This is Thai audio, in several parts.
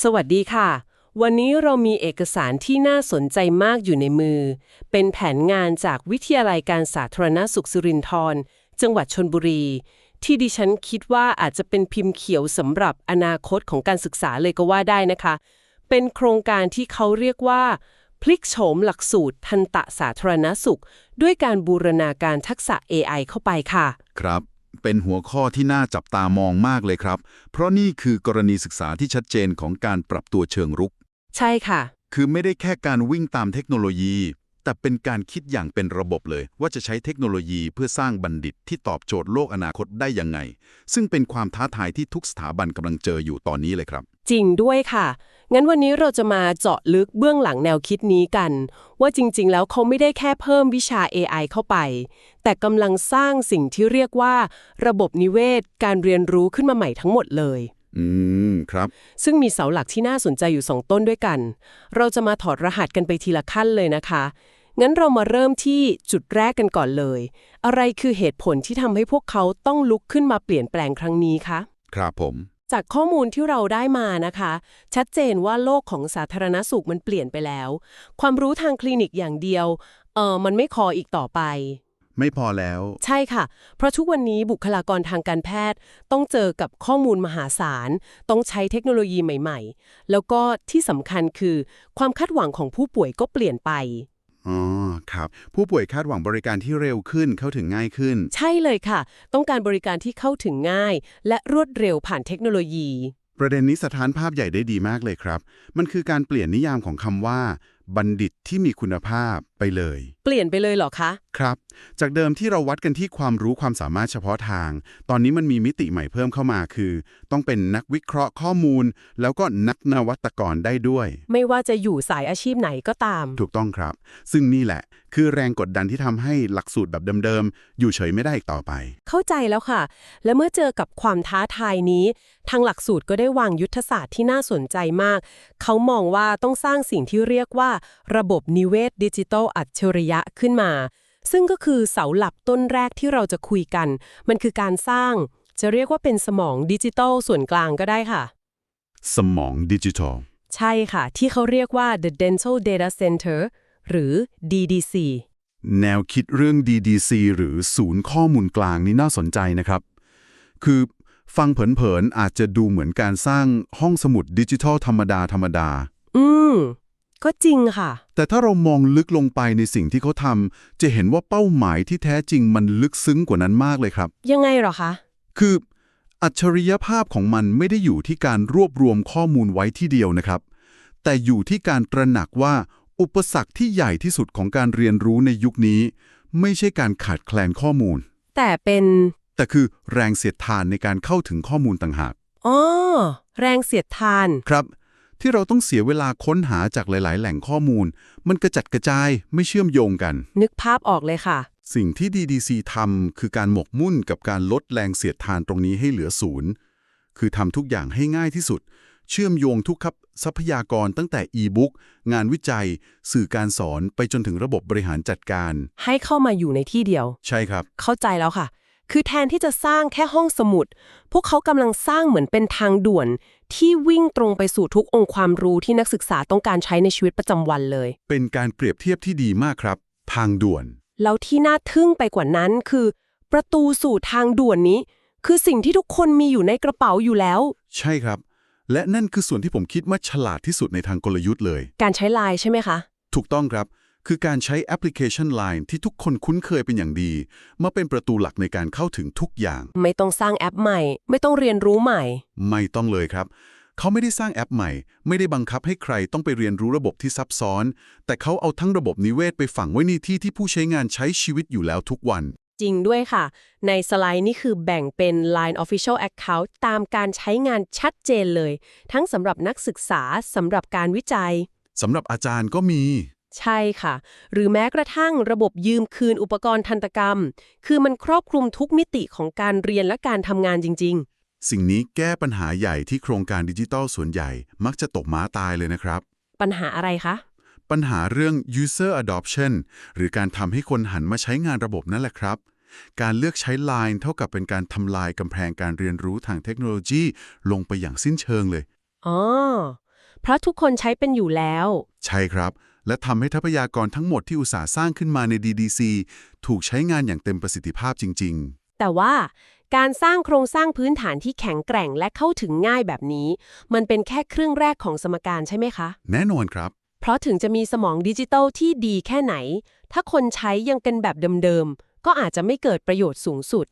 สวัสดีค่ะ วันนี้เรามีเอกสารที่น่าสนใจมากอยู่ในมือ เป็นแผนงานจากวิทยาลัยการสาธารณสุขสุรินทร์จังหวัดชนบุรี ที่ดิฉันคิดว่าอาจจะเป็นพิมพ์เขียวสำหรับอนาคตของการศึกษาเลยก็ว่าได้นะคะ เป็นโครงการที่เขาเรียกว่า พลิกโฉมหลักสูตรทันตะสาธารณสุข ด้วยการบูรณาการทักษะ AI เข้าไปค่ะ ครับ เป็นหัวข้อที่น่าจับตามองมากเลยครับ เพราะนี่คือกรณีศึกษาที่ชัดเจนของการปรับตัวเชิงรุก ใช่ค่ะ คือไม่ได้แค่การวิ่งตามเทคโนโลยี แต่เป็นการคิดอย่างเป็นระบบเลย ว่าจะใช้เทคโนโลยีเพื่อสร้างบัณฑิตที่ตอบโจทย์โลกอนาคตได้ยังไง ซึ่งเป็นความท้าทายที่ทุกสถาบันกำลังเจออยู่ตอนนี้เลยครับ จริงด้วยค่ะ งั้นวันนี้เราจะมาเจาะลึกเบื้องหลังแนวคิดนี้กัน ว่าจริงๆ แล้วเขาไม่ได้แค่เพิ่มวิชา AI เข้าไป แต่กำลังสร้างสิ่งที่เรียกว่า ระบบนิเวศ การเรียนรู้ขึ้นมาใหม่ทั้งหมดเลย อืม ครับ ซึ่งมีเสาหลักที่น่าสนใจอยู่ 2 ต้นด้วยกัน เราจะมาถอดรหัสกันไปทีละขั้นเลยนะคะงั้นเรามาเริ่มที่จุดแรกกันก่อนเลย อะไรคือเหตุผลที่ทำให้พวกเขาต้องลุกขึ้นมาเปลี่ยนแปลงครั้งนี้คะ ครับผม จากข้อมูลที่เราได้มานะคะ ชัดเจนว่าโลกของสาธารณสุขมันเปลี่ยนไปแล้ว ความรู้ทางคลินิกอย่างเดียวเออมันไม่พออีกต่อไป ไม่พอแล้ว ใช่ค่ะ เพราะทุกวันนี้บุคลากรทางการแพทย์ ต้องเจอกับข้อมูลมหาศาล ต้องใช้เทคโนโลยีใหม่ ๆ แล้วก็ที่สำคัญคือ ความคาดหวังของผู้ป่วยก็เปลี่ยนไป อ๋อครับ ผู้ป่วยคาดหวังบริการที่เร็วขึ้นเข้าถึงง่ายขึ้น ใช่เลยค่ะ ต้องการบริการที่เข้าถึงง่าย และรวดเร็วผ่านเทคโนโลยี ประเด็นนี้สะท้านภาพใหญ่ได้ดีมากเลยครับ มันคือการเปลี่ยนนิยามของคำว่า บัณฑิตที่มีคุณภาพ ไปเลย เปลี่ยนไปเลยเหรอคะ ครับ จากเดิมที่เราวัดกันที่ความรู้ความสามารถเฉพาะทาง ตอนนี้มันมีมิติใหม่เพิ่มเข้ามาคือ ต้องเป็นนักวิเคราะห์ข้อมูล แล้วก็นักนวัตกรได้ด้วย ไม่ว่าจะอยู่สายอาชีพไหนก็ตาม ถูกต้องครับ ซึ่งนี่แหละ คือแรงกดดันที่ทำให้หลักสูตรแบบเดิมๆ อยู่เฉยไม่ได้อีกต่อไป เข้าใจแล้วค่ะ และเมื่อเจอกับความท้าทายนี้ ทางหลักสูตรก็ได้วางยุทธศาสตร์ที่น่าสนใจมาก เขามองว่าต้องสร้างสิ่งที่เรียกว่า ระบบนิเวศดิจิทัลอัจฉริยะขึ้นมา ซึ่งก็คือเสาหลักต้นแรกที่เราจะคุยกัน มันคือการสร้าง จะเรียกว่าเป็นสมองดิจิทัลส่วนกลางก็ได้ค่ะ สมองดิจิทัล ใช่ค่ะ ที่เขาเรียกว่า the dental data center หรือ DDC แนวคิดเรื่อง DDC หรือศูนย์ข้อมูลกลางนี่น่าสนใจนะครับ คือฟังเผินๆอาจจะดูเหมือนการสร้างห้องสมุดดิจิทัลธรรมดาธรรมดา อืม ก็จริงค่ะ แต่ถ้าเรามองลึกลงไปในสิ่งที่เขาทำจะเห็นว่าเป้าหมายที่แท้จริงมันลึกซึ้งกว่านั้นมากเลยครับ ยังไงเหรอคะ คืออัจฉริยภาพของมันไม่ได้อยู่ที่การรวบรวมข้อมูลไว้ที่เดียวนะครับ แต่อยู่ที่การตระหนักว่าอุปสรรคที่ใหญ่ที่สุดของการเรียนรู้ในยุคนี้ ไม่ใช่การขาดแคลนข้อมูล แต่เป็น แต่คือแรงเสียดทานในการเข้าถึงข้อมูลต่างหากอ๋อแรงเสียดทาน ครับ ที่เราต้องเสียเวลาค้นหาจากหลาย ๆ แหล่งข้อมูล มันกระจัดกระจายไม่เชื่อมโยงกัน นึกภาพออกเลยค่ะ สิ่งที่ DDC ทำคือการหมกมุ่นกับการลดแรงเสียดทานตรงนี้ให้เหลือศูนย์คือทำทุกอย่างให้ง่ายที่สุด เชื่อมโยงทุกครับทรัพยากรตั้งแต่อีบุ๊กงานวิจัย สื่อการสอนไปจนถึงระบบบริหารจัดการ ให้เข้ามาอยู่ในที่เดียว ใช่ครับ เข้าใจแล้วค่ะ คือแทนที่จะสร้างแค่ห้องสมุด พวกเขากำลังสร้างเหมือนเป็นทางด่วนที่วิ่งตรงไปสู่ทุกองค์ความรู้ที่นักศึกษาต้องการใช้ในชีวิตประจำวันเลย เป็นการเปรียบเทียบที่ดีมากครับ ทางด่วน แล้วที่น่าทึ่งไปกว่านั้นคือ ประตูสู่ทางด่วนนี้ คือสิ่งที่ทุกคนมีอยู่ในกระเป๋าอยู่แล้ว ใช่ครับ และนั่นคือส่วนที่ผมคิดว่าฉลาดที่สุดในทางกลยุทธ์เลย การใช้ไลน์ใช่ไหมคะ ถูกต้องครับ คือการใช้แอปพลิเคชัน Line ที่ทุกคนคุ้นเคยเป็นอย่างดี มาเป็นประตูหลักในการเข้าถึงทุกอย่าง ไม่ต้องสร้างแอปใหม่ ไม่ต้องเรียนรู้ใหม่ ไม่ต้องเลยครับ เขาไม่ได้สร้างแอปใหม่ ไม่ได้บังคับให้ใครต้องไปเรียนรู้ระบบที่ซับซ้อน แต่เขาเอาทั้งระบบนิเวศไปฝังไว้ในที่ที่ผู้ใช้งานใช้ชีวิตอยู่แล้วทุกวันจริงด้วยค่ะ ในสไลด์นี่คือแบ่งเป็น Line Official Account ตามการใช้งานชัดเจนเลย ทั้งสำหรับนักศึกษาสำหรับการวิจัยสำหรับอาจารย์ก็มี ใช่ค่ะ หรือแม้กระทั่งระบบยืมคืนอุปกรณ์ทันตกรรม คือมันครอบคลุมทุกมิติของการเรียนและการทำงานจริงสิ่งนี้แก้ปัญหาใหญ่ที่โครงการดิจิทัลส่วนใหญ่ มักจะตกม้าตายเลยนะครับๆปัญหาอะไรคะ ปัญหาเรื่อง user adoption หรือการทำให้คนหันมาใช้งานระบบนั่นแหละครับ การเลือกใช้ Line เท่ากับเป็นการทำลายกำแพงการเรียนรู้ทางเทคโนโลยีลงไปอย่างสิ้นเชิงเลยอ๋อเพราะทุกคนใช้เป็นอยู่แล้ว ใช่ครับ และทำให้ทรัพยากรทั้งหมดที่อุตสาห์สร้างขึ้นมาใน DDC ถูกใช้งานอย่างเต็มประสิทธิภาพจริงแต่ว่าการสร้างโครงสร้างพื้นฐานที่แข็งแกร่งและเข้าถึงง่ายแบบนี้ มันเป็นแค่ครึ่งแรกของสมการใช่ไหมคะๆแน่นอนครับ เพราะถึงจะมีสมองดิจิทัลที่ดีแค่ไหน ถ้าคนใช้ยังเป็นแบบเดิมๆ ก็อาจจะไม่เกิดประโยชน์สูงสุด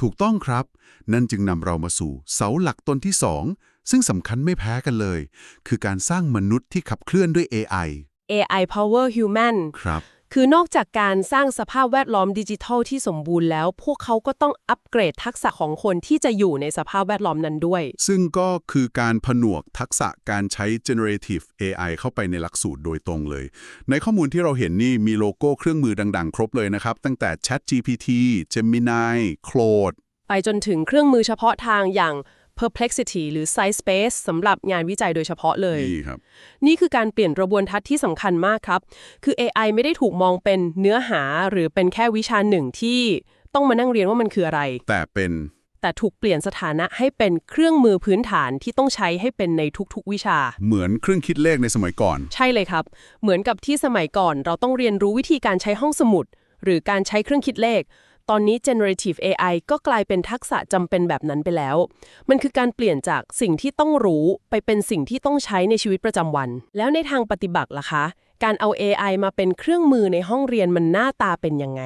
ถูกต้องครับ นั่นจึงนำเรามาสู่เสาหลักต้นที่ 2 ซึ่งสำคัญไม่แพ้กันเลย คือการสร้างมนุษย์ที่ขับเคลื่อนด้วย AI AI Power Human ครับคือนอกจากการสร้างสภาพแวดล้อมดิจิทัลที่สมบูรณ์แล้ว พวกเขาก็ต้องอัปเกรดทักษะของคนที่จะอยู่ในสภาพแวดล้อมนั้นด้วย ซึ่งก็คือการผนวกทักษะการใช้ generative AI เข้าไปในหลักสูตรโดยตรงเลย ในข้อมูลที่เราเห็นนี่มีโลโก้เครื่องมือดังๆ ครบเลยนะครับ ตั้งแต่ ChatGPT Gemini Claude ไปจนถึงเครื่องมือเฉพาะทางอย่าง Perplexity หรือ SciSpace สำหรับงานวิจัยโดยเฉพาะเลยนี่ครับ นี่คือการเปลี่ยนกระบวนทัศน์ที่สำคัญมากครับ คือ AI ไม่ได้ถูกมองเป็นเนื้อหาหรือเป็นแค่วิชาหนึ่งที่ต้องมานั่งเรียนว่ามันคืออะไร แต่เป็นแต่ถูกเปลี่ยนสถานะให้เป็นเครื่องมือพื้นฐานที่ต้องใช้ให้เป็นในทุกๆวิชา เหมือนเครื่องคิดเลขในสมัยก่อน ใช่เลยครับ เหมือนกับที่สมัยก่อนเราต้องเรียนรู้วิธีการใช้ห้องสมุด หรือการใช้เครื่องคิดเลข ตอนนี้ generative AI ก็กลายเป็นทักษะจำเป็นแบบนั้นไปแล้ว มันคือการเปลี่ยนจากสิ่งที่ต้องรู้ไปเป็นสิ่งที่ต้องใช้ในชีวิตประจำวัน แล้วในทางปฏิบัติล่ะคะ การเอา AI มาเป็นเครื่องมือในห้องเรียนมันหน้าตาเป็นยังไง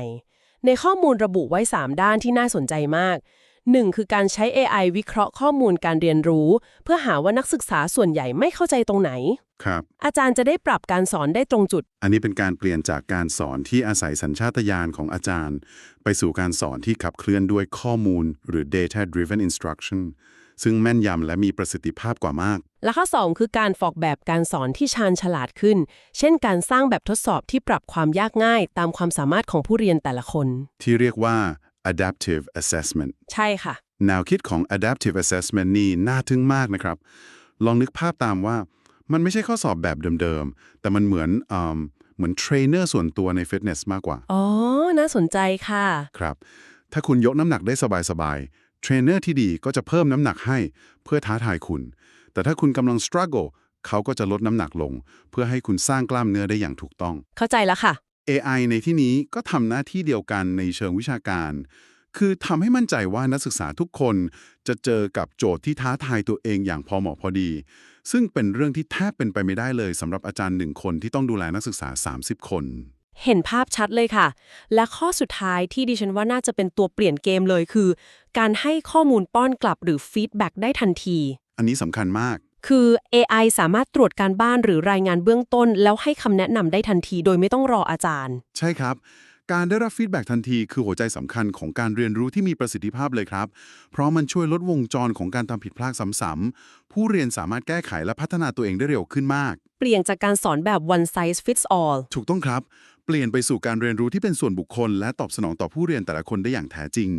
ในข้อมูลระบุไว้ 3 ด้านที่น่าสนใจมาก 1. คือการใช้ AI วิเคราะห์ข้อมูลการเรียนรู้ เพื่อหาว่านักศึกษาส่วนใหญ่ไม่เข้าใจตรงไหน ครับ อาจารย์จะได้ปรับการสอนได้ตรงจุด อันนี้เป็นการเปลี่ยนจากการสอนที่อาศัยสัญชาตญาณของอาจารย์ ไปสู่การสอนที่ขับเคลื่อนด้วยข้อมูล หรือ data driven instruction ซึ่งแม่นยำและมีประสิทธิภาพกว่ามาก และข้อ 2 คือการฟอกแบบการสอนที่ชาญฉลาดขึ้น เช่น การสร้างแบบทดสอบที่ปรับความยากง่าย ตามความสามารถของผู้เรียนแต่ละคน ที่เรียกว่า adaptive assessment ใช่ค่ะ แนวคิดของ adaptive assessment นี่น่าทึ่งมากนะครับ ลองนึกภาพตามว่ามันไม่ใช่ข้อสอบแบบเดิมๆ แต่มันเหมือนเอมเหมือนเทรนเนอร์ส่วนตัวในฟิตเนสมากกว่า อ๋อ น่าสนใจค่ะ ครับ ถ้าคุณยกน้ำหนักได้สบายๆ เทรนเนอร์ที่ดีก็จะเพิ่มน้ำหนักให้เพื่อท้าทายคุณ แต่ถ้าคุณกำลัง struggle เขาก็จะลดน้ำหนักลง เพื่อให้คุณสร้างกล้ามเนื้อได้อย่างถูกต้อง เข้าใจแล้วค่ะ AI ในที่นี้ก็ทำหน้าที่เดียวกันในเชิงวิชาการ คือทำให้มั่นใจว่านักศึกษาทุกคนจะเจอกับโจทย์ที่ท้าทายตัวเองอย่างพอเหมาะพอดี ซึ่งเป็นเรื่องที่แทบเป็นไปไม่ได้เลยสำหรับอาจารย์หนึ่งคนที่ต้องดูแลนักศึกษา 30 คน เห็นภาพชัดเลยค่ะ และข้อสุดท้ายที่ดิฉันว่าน่าจะเป็นตัวเปลี่ยนเกมเลยคือ การให้ข้อมูลป้อนกลับหรือฟีดแบ็กได้ทันที อันนี้สำคัญมาก คือ AI สามารถตรวจการบ้านหรือรายงานเบื้องต้น แล้วให้คำแนะนำได้ทันทีโดยไม่ต้องรออาจารย์ ใช่ครับ การได้รับฟีดแบ็กทันทีคือหัวใจสำคัญของการเรียนรู้ที่มีประสิทธิภาพเลยครับ เพราะมันช่วยลดวงจรของการทำผิดพลาดซ้ำๆผู้เรียนสามารถแก้ไขและพัฒนาตัวเองได้เร็วขึ้นมาก เปลี่ยนจากการสอนแบบ one size fits all ถูกต้องครับ เปลี่ยนไปสู่การเรียนรู้ที่เป็นส่วนบุคคล และตอบสนองต่อผู้เรียนแต่ละคนได้อย่างแท้จริง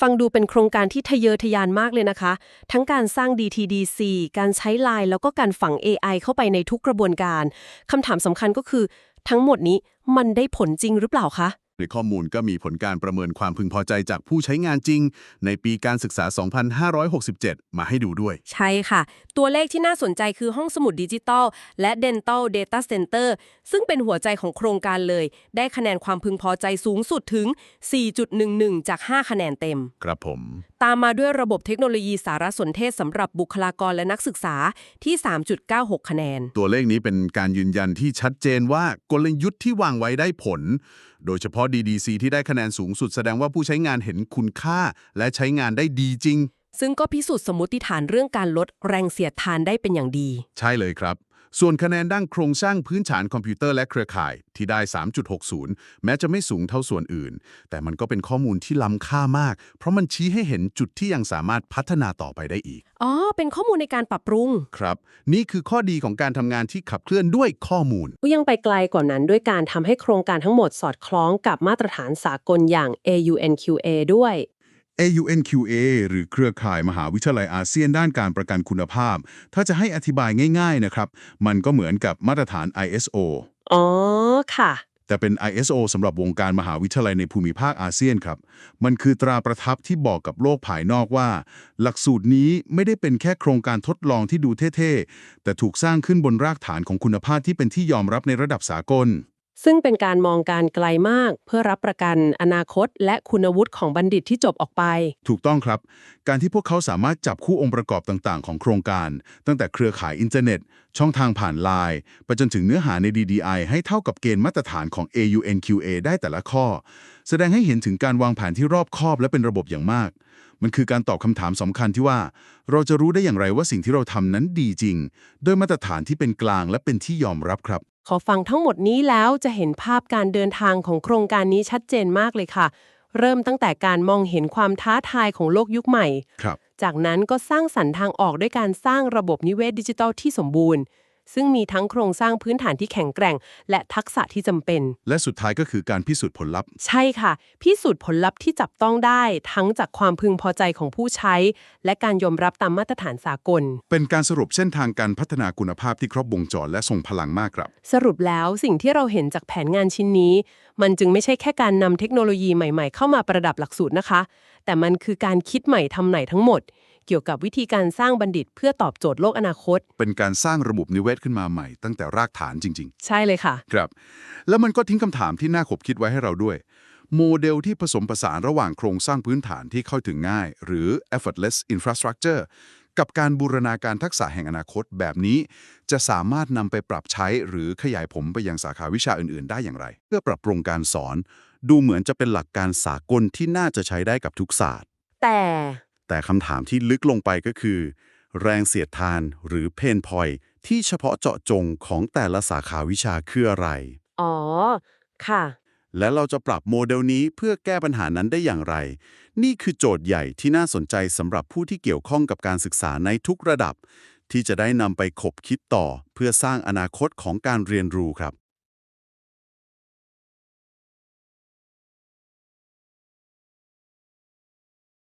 ฟังดูเป็นโครงการที่ทะเยอทะยานมากเลยนะคะ ทั้งการสร้าง DTDC การใช้ไลน์แล้วก็การฝัง AI เข้าไปในทุกกระบวนการคำถามสำคัญก็คือ ทั้งหมดนี้มันได้ผลจริงหรือเปล่าคะ ในข้อมูลก็มีผลการประเมินความพึงพอใจจากผู้ใช้งานจริง ในปีการศึกษา 2567 มาให้ดูด้วย ใช่ค่ะ ตัวเลขที่น่าสนใจคือห้องสมุดดิจิตอลและ Dental Data Center ซึ่งเป็นหัวใจของโครงการเลย ได้คะแนนความพึงพอใจสูงสุดถึง 4.11 จาก 5 คะแนนเต็ม ครับผม ตามมาด้วยระบบเทคโนโลยีสารสนเทศสำหรับบุคลากรและนักศึกษาที่ 3.96 คะแนน ตัวเลขนี้เป็นการยืนยันที่ชัดเจนว่ากลยุทธ์ที่วางไว้ได้ผล โดยเฉพาะ DDC ที่ได้คะแนนสูงสุดแสดงว่าผู้ใช้งานเห็นคุณค่า และใช้งานได้ดีจริง ซึ่งก็พิสูจน์สมมติฐานเรื่องการลดแรงเสียดทานได้เป็นอย่างดี ใช่เลยครับ ส่วนคะแนนด้านโครงสร้างพื้นฐานคอมพิวเตอร์และเครือข่ายที่ได้ 3.60 แม้จะไม่สูงเท่าส่วนอื่น แต่มันก็เป็นข้อมูลที่ล้ำค่ามาก เพราะมันชี้ให้เห็นจุดที่ยังสามารถพัฒนาต่อไปได้อีก อ๋อ เป็นข้อมูลในการปรับปรุง ครับ นี่คือข้อดีของการทำงานที่ขับเคลื่อนด้วยข้อมูล ยังไปไกลกว่านั้นด้วยการทำให้โครงการทั้งหมดสอดคล้องกับมาตรฐานสากลอย่าง AUNQA ด้วย AUNQA หรือเครือข่ายมหาวิทยาลัยอาเซียนด้านการประกันคุณภาพ ถ้าจะให้อธิบายง่าย ๆนะครับ มันก็เหมือนกับมาตรฐาน ISO อ๋อ ค่ะ แต่เป็น ISO สำหรับวงการมหาวิทยาลัยในภูมิภาคอาเซียนครับ มันคือตราประทับที่บอกกับโลกภายนอกว่า หลักสูตรนี้ไม่ได้เป็นแค่โครงการทดลองที่ดูเท่ๆ แต่ถูกสร้างขึ้นบนรากฐานของคุณภาพที่เป็นที่ยอมรับในระดับสากล ซึ่งเป็นการมองการไกลมาก เพื่อรับประกันอนาคต และคุณวุฒิของบัณฑิตที่จบออกไป ถูกต้องครับ การที่พวกเขาสามารถจับคู่องค์ประกอบต่างๆ ของโครงการ ตั้งแต่เครือข่ายอินเทอร์เน็ต ช่องทางผ่านไลน์ไปจนถึงเนื้อหาใน DDI ให้เท่ากับเกณฑ์มาตรฐานของ AUNQA ได้แต่ละข้อ แสดงให้เห็นถึงการวางแผนที่รอบคอบและเป็นระบบอย่างมาก มันคือการตอบคำถามสำคัญที่ว่า เราจะรู้ได้อย่างไรว่าสิ่งที่เราทำนั้นดีจริง โดยมาตรฐานที่เป็นกลางและเป็นที่ยอมรับครับ ขอฟังทั้งหมดนี้แล้วจะเห็นภาพการเดินทางของโครงการนี้ชัดเจนมากเลยค่ะ เริ่มตั้งแต่การมองเห็นความท้าทายของโลกยุคใหม่ ครับ จากนั้นก็สร้างสรรค์ทางออกด้วยการสร้างระบบนิเวศดิจิทัลที่สมบูรณ์ ซึ่งมีทั้งโครงสร้างพื้นฐานที่แข็งแกร่ง และทักษะที่จำเป็น และสุดท้ายก็คือการพิสูจน์ผลลัพธ์ ใช่ค่ะ พิสูจน์ผลลัพธ์ที่จับต้องได้ ทั้งจากความพึงพอใจของผู้ใช้ และการยอมรับตามมาตรฐานสากล เป็นการสรุปเส้นทางการพัฒนาคุณภาพที่ครบวงจรและทรงพลังมากครับ สรุปแล้วสิ่งที่เราเห็นจากแผนงานชิ้นนี้ มันจึงไม่ใช่แค่การนำเทคโนโลยีใหม่ ๆ เข้ามาประดับหลักสูตรนะคะ แต่มันคือการคิดใหม่ทำใหม่ทั้งหมด เกี่ยวกับวิธีการสร้างบัณฑิตเพื่อตอบโจทย์โลกอนาคต เป็นการสร้างระบบนิเวศขึ้นมาใหม่ตั้งแต่รากฐานจริง ใช่เลยค่ะ ๆ ครับ แล้วมันก็ทิ้งคำถามที่น่าขบคิดไว้ให้เราด้วย โมเดลที่ผสมผสานระหว่างโครงสร้างพื้นฐานที่เข้าถึงง่าย หรือ effortless infrastructure กับการบูรณาการทักษะแห่งอนาคตแบบนี้ จะสามารถนำไปปรับใช้หรือขยายผมไปยังสาขาวิชาอื่น ๆ ได้อย่างไร เพื่อปรับปรุงการสอน ดูเหมือนจะเป็นหลักการสากลที่น่าจะใช้ได้กับทุกศาสตร์ แต่ แต่คำถามที่ลึกลงไปก็คือ แรงเสียดทานหรือเพนพอยที่เฉพาะเจาะจงของแต่ละสาขาวิชาคืออะไร อ๋อ ค่ะ และเราจะปรับโมเดลนี้เพื่อแก้ปัญหานั้นได้อย่างไร นี่คือโจทย์ใหญ่ที่น่าสนใจสำหรับผู้ที่เกี่ยวข้องกับการศึกษาในทุกระดับ ที่จะได้นำไปขบคิดต่อ เพื่อสร้างอนาคตของการเรียนรู้ครับ